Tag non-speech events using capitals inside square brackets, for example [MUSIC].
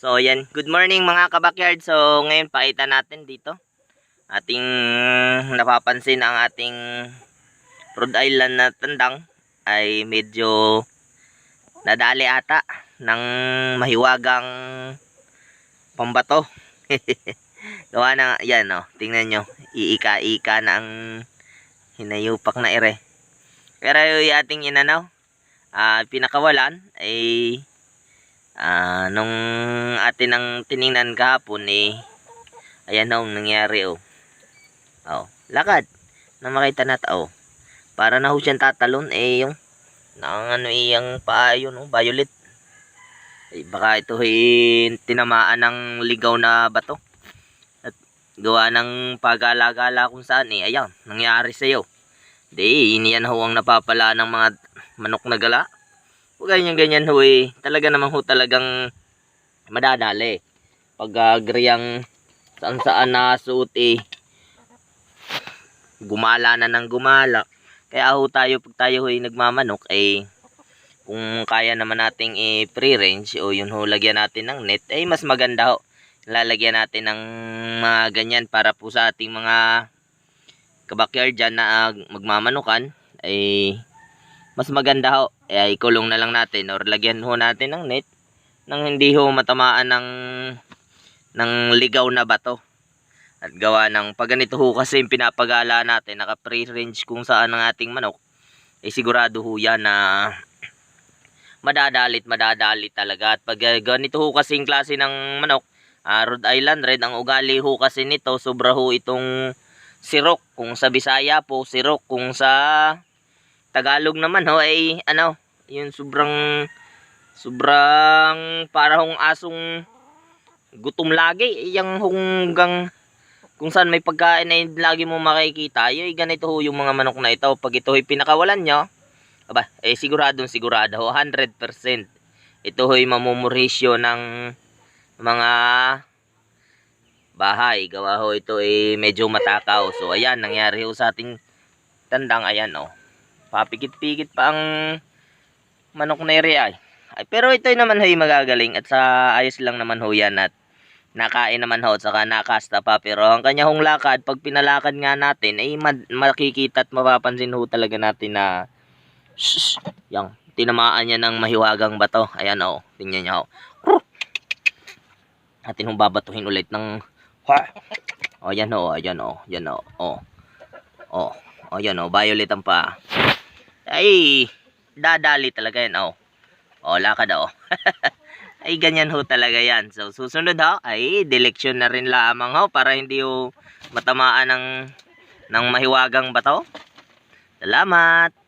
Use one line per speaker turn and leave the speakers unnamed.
So, yan. Good morning mga kabakyard. So, ngayon pakita natin dito. Ating napapansin ang ating Rhode Island na tandang ay medyo nadali ata ng mahiwagang pambato. [LAUGHS] Gawa na, yan o. tingnan nyo. Iika-ika na ang hinayupak na ere. Pero yung ating inanaw, ah pinakawalan ay Ah, nung atin ang tiningnan kahapon eh ayan na ang nangyari oh. Oh, lakad. Na makita nat oh. Para na ho siyang tatalon eh yung nang ano eh yung paa yun oh, violet. Eh, baka ito eh tinamaan ng ligaw na bato. At gawa ng pagala-gala kung saan eh ayan nangyari sa iyo. Di, iniyan ho ang napapala ng mga manok na gala. Huwag ganyan ganyan ho eh. Talaga naman ho talagang madadali. Pag uh, griyang saan saan na suot eh. Gumala na ng gumala. Kaya ho tayo pag tayo ho ay nagmamanok eh kung kaya naman nating i-free range o yun ho lagyan natin ng net ay mas maganda ho. Lalagyan natin ng mga ganyan para po sa ating mga kabakyard dyan na uh, magmamanukan ay mas maganda ho. Ay ikulong na lang natin or lagyan ho natin ng net nang hindi ho matamaan ng ng ligaw na bato. At gawa ng pag ganito ho kasi yung pinapagala natin naka free range kung saan ang ating manok eh sigurado ho yan na madadalit madadalit talaga. At pag uh, ganito ho kasing klase ng manok uh, Rhode Island Red ang ugali ho kasi nito sobra ho itong sirok. Kung sa Bisaya po sirok. Kung sa Tagalog naman ho ay ano yun sobrang sobrang parang asong gutom lagi. Yung hunggang kung saan may pagkain na lagi mo makikita yung ganito ho yung mga manok na ito. Pag ito ay pinakawalan nyo aba eh siguradong sigurado ho 100% ito ho'y mamumurisyo ng mga bahay. Gawa ho ito ay medyo matakaw. So ayan nangyari ho sa ating tandang. Ayan oh papikit-pikit pa ang manok na area ay. ay pero ito naman ho'y magagaling at sa ayos lang naman ho yan at nakain naman ho at saka nakasta pa. Pero ang kanya hong lakad pag pinalakad nga natin ay makikita at mapapansin ho talaga natin na shh, yang tinamaan niya ng mahiwagang bato. Ayan o tingnan niyo ho atin hong babatuhin ulit ng o yan o ayan o yan o o o o yan o violet ang pa ay dadali talaga yan o o lakad o ay ganyan ho talaga yan. So susunod ho ay direksyon na rin lamang ho para hindi ho matamaan ng ng mahiwagang bato. Salamat